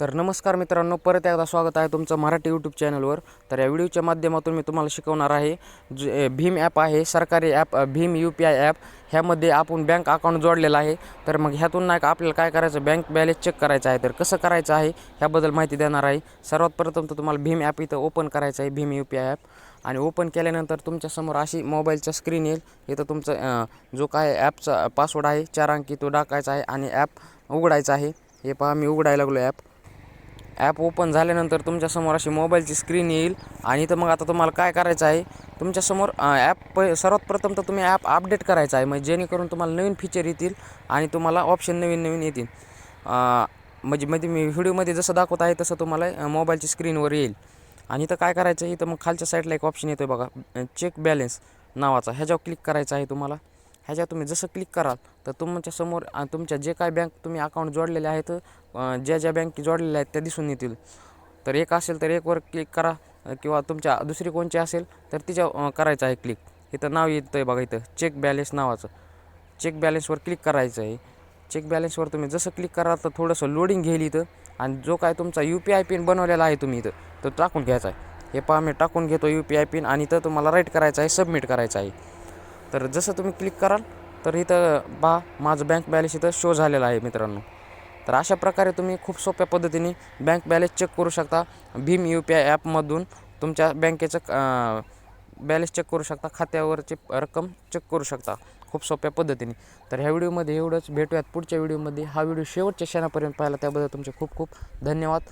तर नमस्कार मित्रांनो परत एकदा स्वागत आहे तुमचं मराठी यूट्यूब चॅनलवर तर या व्हिडिओच्या माध्यमातून मी तुम्हाला शिकवणार आहे जे भीम ॲप आहे सरकारी ॲप भीम यू पी आय ॲप ह्यामध्ये आपण बँक अकाउंट जोडलेलं आहे. तर मग ह्यातून नाही का आपल्याला काय करायचं बँक बॅलेन्स चेक करायचं आहे. तर कसं करायचं आहे ह्याबद्दल माहिती देणार आहे. सर्वात प्रथम तर तुम्हाला भीम ॲप इथं ओपन करायचं आहे भीम यू पी आय ॲप आणि ओपन केल्यानंतर तुमच्यासमोर अशी मोबाईलचा स्क्रीन येईल. इथं तुमचं जो काय ॲपचा पासवर्ड आहे चार अंकी तो टाकायचा आहे आणि ॲप उघडायचा आहे. हे पहा मी उघडायला लागलो ॲप ॲप ओपन झाल्यानंतर तुमच्यासमोर अशी मोबाईलची स्क्रीन येईल. आणि तर मग आता तुम्हाला काय करायचं आहे? तुमच्यासमोर ॲप प सर्वात प्रथम तर तुम्ही ॲप अपडेट करायचं आहे. म्हणजे जेणेकरून तुम्हाला नवीन फीचर येतील आणि तुम्हाला ऑप्शन नवीन नवीन येतील. म्हणजे म्हणजे मध्ये मी व्हिडिओमध्ये जसं दाखवत आहे तसं तुम्हाला मोबाईलची स्क्रीनवर येईल. आणि इथं काय करायचं आहे? इथं मग खालच्या साईडला एक ऑप्शन येतो आहे बघा चेक बॅलेन्स नावाचा. ह्याच्यावर क्लिक करायचं आहे तुम्हाला. ह्याच्यात तुम्ही जसं क्लिक कराल तर तुमच्यासमोर तुमच्या जे काय बँक तुम्ही अकाउंट जोडलेले आहेत ज्या ज्या बँक जोडलेल्या आहेत त्या दिसून येतील. तर एक असेल तर एकवर क्लिक करा किंवा तुमच्या दुसरी कोणची असेल तर तिच्या करायचं आहे क्लिक इथं नाव येतं आहे बघा इथं चेक बॅलेन्स नावाचं. चेक बॅलेन्सवर क्लिक करायचं आहे. चेक बॅलेन्सवर तुम्ही जसं क्लिक कराल तर थोडंसं लोडिंग घेईल इथं. आणि जो काय तुमचा यू पी आय पिन बनवलेला आहे तुम्ही इथं तो टाकून घ्यायचा आहे. हे पहा मी टाकून घेतो यू पी आय पिन आणि इथं तुम्हाला राईट करायचं आहे सबमिट करायचं आहे. तर जसं तुम्ही क्लिक कराल तर इथं पहा माझं बँक बॅलेन्स इथं शो झालेला आहे मित्रांनो. तर अशा प्रकारे तुम्ही खूप सोप्या पद्धतीने बँक बॅलेन्स चेक करू शकता. भीम यू पी आय ॲपमधून तुमच्या बँकेचं बॅलेन्स चेक करू शकता. खात्यावरची रक्कम चेक करू शकता. खूप सोप्या पद्धतीने. तर ह्या व्हिडिओमध्ये एवढंच. भेटूयात पुढच्या व्हिडिओमध्ये. हा व्हिडिओ शेवटच्या क्षणापर्यंत पाहिला त्याबद्दल तुमचे खूप खूप धन्यवाद.